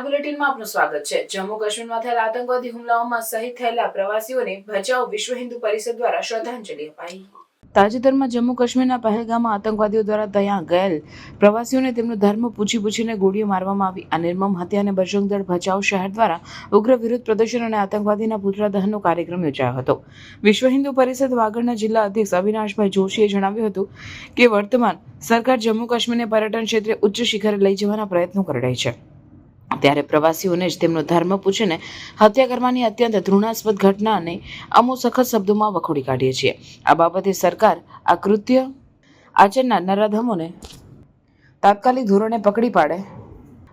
નાગ બુલેટિનમાં આપનું સ્વાગત છે. જમ્મુ કાશ્મીરમાં થયેલા આતંકવાદી હુમલાઓમાં શહીદ થયેલા પ્રવાસીઓને ભચાઉ વિશ્વ હિન્દુ પરિષદ દ્વારા શ્રદ્ધાંજલિ અપાઈ. તાજેતરમાં જમ્મુ કાશ્મીરના પહેલગામમાં આતંકવાદીઓ દ્વારા ત્યાં ગયેલ પ્રવાસીઓને તેમનો ધર્મ પૂછી પૂછીને ગોળીઓ મારવામાં આવી. આ નિર્મમ હત્યાને બજરંગ દળ ભચાઉ શહેર દ્વારા ઉગ્ર વિરોધ પ્રદર્શન અને આતંકવાદીના પુતળા દહનનો કાર્યક્રમ યોજાયો હતો. વિશ્વ હિન્દુ પરિષદ વાગડના જિલ્લા અધ્યક્ષ અવિનાશભાઈ જોશીએ જણાવ્યું હતું કે વર્તમાન સરકાર જમ્મુ કાશ્મીરને પર્યટન ક્ષેત્રે ઉચ્ચ શિખરે લઈ જવાના પ્રયત્નો કરી રહી છે. ત્યારે પ્રવાસીઓને જ તેમનો ધર્મ પૂછીને હત્યા કરવાની અત્યંત ઘૃણાસ્પદ ઘટનાને અમુક સખત શબ્દોમાં વખોડી કાઢીએ છીએ. આ બાબતે સરકાર આ કૃત્ય આચરનાર નરાધમોને તાત્કાલિક ધોરણે પકડી પાડે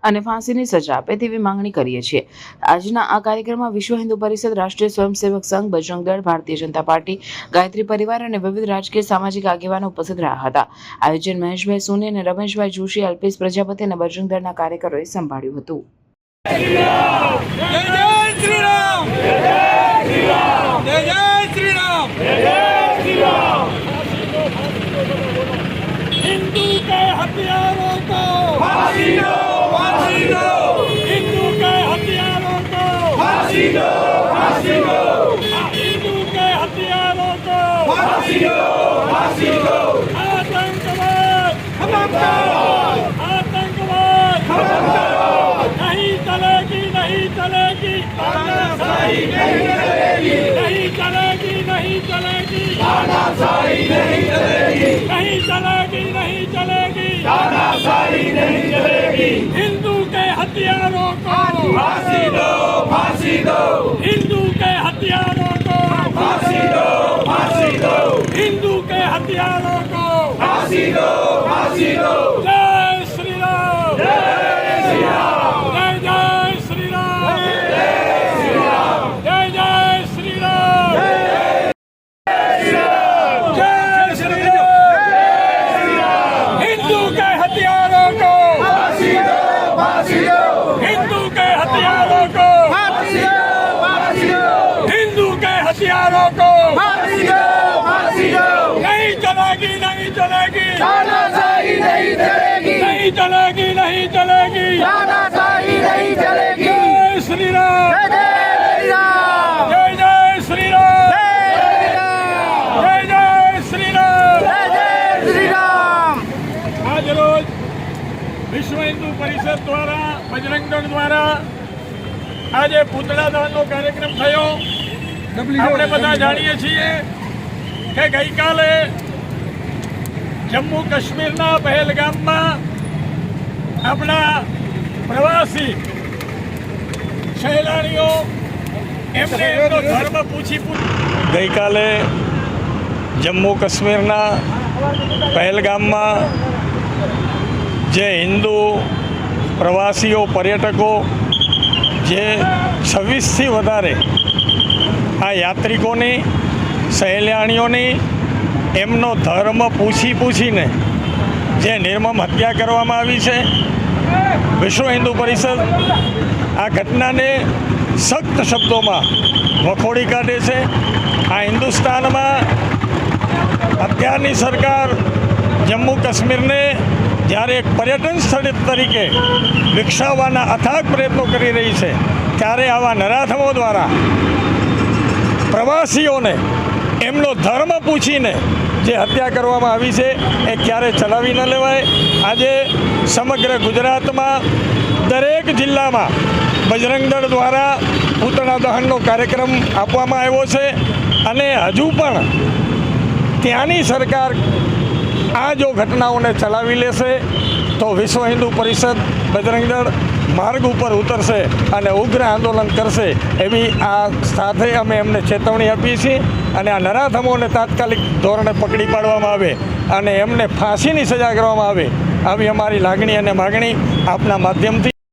અને ફાંસીની સજા આપે તેવી માંગણી કરીએ છીએ આજના આ કાર્યક્રમમાં વિશ્વ હિન્દુ પરિષદ રાષ્ટ્રીય સ્વયંસેવક સંઘ બજરંગ દળ ભારતીય જનતા પાર્ટી ગાયત્રી પરિવાર અને વિવિધ રાજકીય સામાજિક આગેવાનો ઉપસ્થિત રહ્યા હતા આયોજન મહેશભાઈ સોની અને રમેશભાઈ જોશી અલ્પેશ પ્રજાપતિ અને બજરંગ દળના કાર્યકરોએ સંભાળ્યું હતું जय जय श्री राम जय जय श्री राम जय जय श्री राम जय जय श्री राम हिंदू के हथियारों को फांसी दो फांसी दो हिंदू के हथियारों को फांसी दो फांसी दो हिंदू के हथियारों को फांसी दो फांसी दो आतंकवाद खत्म करो आतंकवाद खत्म करो नहीं चलेगी नहीं चलेगी तानाशाही नहीं चलेगी नहीं चलेगी नहीं चलेगी तानाशाही नहीं चलेगी नहीं चलेगी नहीं चलेगी तानाशाही नहीं चलेगी हिंदू के हथियारों को फांसी दो फांसी दो हिंदू के हथियारों को फांसी दो फांसी दो हिंदू के हथियारों को फांसी दो हथियारों को फांसी दो फांसी दो नहीं चलेगी नहीं चलेगी तानाशाही नहीं चलेगी नहीं चलेगी नहीं चलेगी तानाशाही नहीं चलेगी जय श्री राम जय जय श्री राम जय जय श्री राम जय जय जय श्री राम जय जय श्री राम આજ રોજ વિશ્વ હિન્દુ પરિષદ દ્વારા બજરંગ દળ દ્વારા આજે પૂતળા દહનનો કાર્યક્રમ થયો આપણે બધા જાણીએ છીએ કે ગઈકાલે જમ્મુ કાશ્મીરના પહેલગામમાં આપણા પ્રવાસી સહેલાણીઓ, એમને એમનો ધર્મ પૂછી ગઈકાલે જમ્મુ કાશ્મીરના પહેલગામમાં જે હિન્દુ પ્રવાસીઓ, પર્યટકો જે છવ્વીસથી વધારે આ યાત્રિકોની, સહેલાણીઓની એમનો ધર્મ પૂછી પૂછીને જે નિર્મમ હત્યા કરવામાં આવી છે, વિશ્વ હિન્દુ પરિષદ આ ઘટનાને સખ્ત શબ્દોમાં વખોડી કાઢે છે. આ હિન્દુસ્તાનમાં અત્યારની સરકાર જમ્મુ કાશ્મીરને જ્યારે એક પર્યટન સ્થળ તરીકે વિકસાવવાના અથાગ પ્રયત્નો કરી રહી છે, ત્યારે આવા નરાધમો દ્વારા પ્રવાસીઓને, એમનો ધર્મ પૂછીને જે હત્યા કરવામાં આવી છે, એ ક્યારે ચલાવી ન લેવાય? આજે સમગ્ર ગુજરાતમાં દરેક જિલ્લામાં બજરંગ દળ દ્વારા પૂતળા દહનનો કાર્યક્રમ આપવામાં આવ્યો છે અને હજુ પણ ત્યાંની સરકાર આ જો ઘટનાઓને ચલાવી લેશે તો વિશ્વ હિન્દુ પરિષદ બજરંગ દળ માર્ગ ઉપર ઉતરશે અને ઉગ્ર આંદોલન કરશે એવી આ સાથે અમે એમને ચેતવણી આપીએ છીએ અને આ નરાધમોને તાત્કાલિક ધોરણે પકડી પાડવામાં આવે અને એમને ફાંસીની સજા કરવામાં આવે, આવી અમારી લાગણી અને માગણી આપના માધ્યમથી